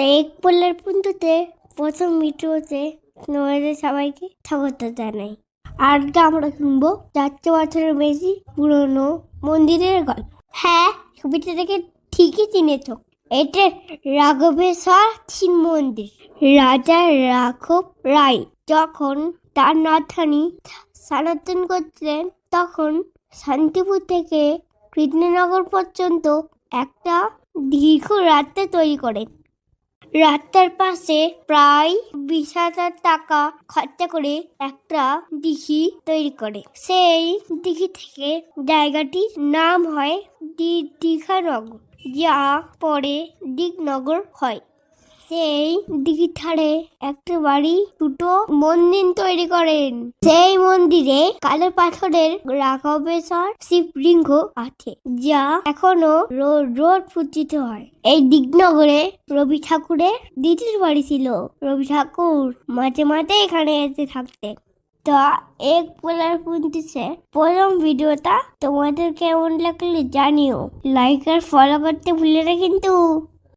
তো এক পোলার পুন্তুতে প্রথম ভিডিওতে তোমাদের সবাইকে স্বাগত জানাই। আজকে আমরা শুনব চারটে বছরের বেশি পুরনো মন্দিরের গল্প। হ্যাঁ ছবিটা দেখে ঠিকই চিনেছ। এটা রাঘবেশ্বর শিব মন্দির। রাজা রাঘব রায় যখন তার নাথানি সনাতন করছিলেন, তখন শান্তিপুর থেকে কৃষ্ণনগর পর্যন্ত একটা দীর্ঘ রাস্তা তৈরি করেন। রাস্তার পাশে প্রায় বিশ হাজার টাকা খরচা করে একটা দিঘি তৈরি করে। সেই দিঘি থেকে জায়গাটির নাম হয় দীঘানগর যা পরে দিগনগর হয়। সেই দিঘির ধারে একটা বাড়ি, দুটো মন্দির তৈরি করেন। সেই মন্দিরে কালো পাথরের রাঘবেশ্বর শিবলিঙ্গ আছে, যা এখনও রো- রোড পূজিত হয়। এই দিগনগরে রবি ঠাকুরের দিদির বাড়ি ছিল। রবি ঠাকুর মাঝে মাঝে এখানে এসে থাকতেন। তো এক পোলার পুনতিছে প্রথম ভিডিওটা তোমাদের কেমন লাগলে জানিও। লাইক আর ফলো করতে ভুলে না কিন্তু।